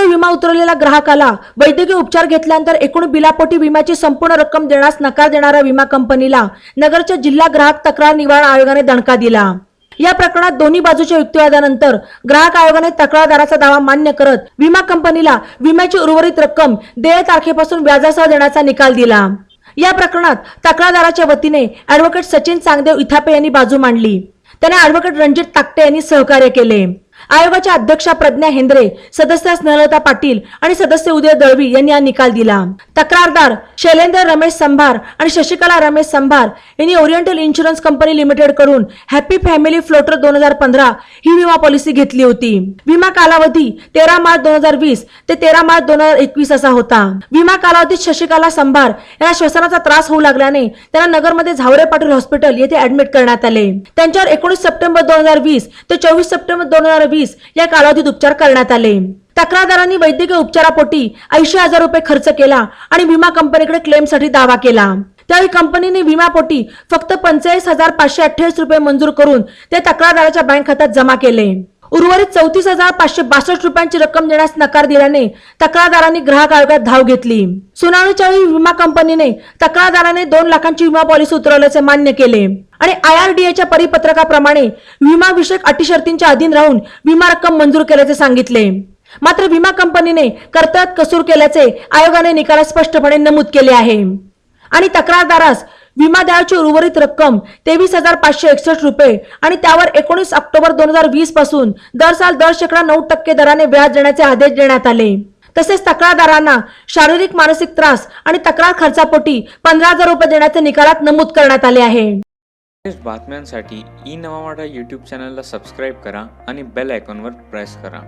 विमा उतरवलेल्या ग्राहकाला वैद्यकीय उपचार घेतल्यानंतर एकूण बिलापोटी विम्याची संपूर्ण रक्कम देण्यास नकार देणाऱ्या विमा कंपनीला नगरच्या जिल्हा ग्राहक तक्रार निवारण आयोगाने दणका दिला. या प्रकरणात दोन्ही बाजूच्या युक्तिवादानंतर ग्राहक आयोगाने तक्रारदाराचा दावा मान्य करत विमा कंपनीला विम्याची उर्वरित रक्कम देय तारखेपासून व्याजासह देण्याचा निकाल दिला. या प्रकरणात तक्रारदाराच्या वतीने ऍडव्होकेट सचिन चांगदेव इथापे यांनी बाजू मांडली. त्यांना ऍडव्होकेट रणजित ताकटे यांनी सहकार्य केले. आयोगाच्या अध्यक्षा प्रज्ञा हेंद्रे सदस्य स्नेहलता पाटील आणि सदस्य उदय दळवी यांनी हा निकाल दिला. तक्रारदार शैलेंद्र रमेश संभार आणि शशिकला रमेश संभार यांनी ओरिएंटल इन्शुरन्स कंपनी लिमिटेडकडून हॅपी फॅमिली फ्लोटर दोन हजार पंधरा ही विमा पॉलिसी घेतली होती. विमा कालावधी तेरा मार्च दोन हजार वीस ते तेरा मार्च दोन हजार एकवीस असा होता. विमा कालावधीत शशिकला संभार यांना श्वसनाचा त्रास होऊ लागल्याने त्यांना नगरमध्ये झावरे पाटील हॉस्पिटल येथे ऍडमिट करण्यात आले. त्यांच्यावर एकोणीस सप्टेंबर दोन हजार वीस ते चोवीस सप्टेंबर दोन हजार वीस या कालावधीत उपचार करण्यात आले. तक्रारदारांनी वैद्यकीय उपचारापोटी ऐंशी हजार रुपये खर्च केला आणि विमा कंपनीकडे क्लेमसाठी दावा केला. त्यावेळी कंपनीने विमापोटी फक्त पंचेचाळीस हजार पाचशे अठ्ठावीस रुपये मंजूर करून ते तक्रारदाराच्या बँक खात्यात जमा केले. उर्वरित चौतीस हजार पाचशे बासष्ट रुपयांची रक्कम देण्यास नकार दिल्याने तक्रारदारांनी ग्राहक आयोगात धाव घेतली. सुनावणीच्या वेळी विमा कंपनीने तक्रारदाराने दोन लाखांची विमा पॉलिसी उतरवल्याचे मान्य केले. आणि आय आर डीएच्या परिपत्रकाप्रमाणे विमा विषयक अटी शर्तींच्या अधीन राहून विमा रक्कम मंजूर केल्याचे सांगितले. मात्र विमा कंपनीने कर्तव्यात कसूर केल्याचे आयोगाने निकालात स्पष्टपणे नमूद केले आहे. आणि तक्रारदारास विमा देयाची उर्वरित रक्कम तेवीस हजार पाचशे एकसष्ट रुपये आणि त्यावर एकोणीस ऑक्टोबर दोन हजार वीसपासून दर साल दर शेकडा नऊ टक्के दराने व्याज देण्याचे आदेश देण्यात आले. तसेच तक्रारदारांना शारीरिक मानसिक त्रास आणि तक्रार खर्चापोटी पंधरा हजार रुपये देण्याचे निकालात नमूद करण्यात आले आहे. बातम्यांसाठी ई नवा वाडा यूट्यूब चॅनलला सबस्क्राईब करा आणि बेल आयकॉनवर प्रेस करा.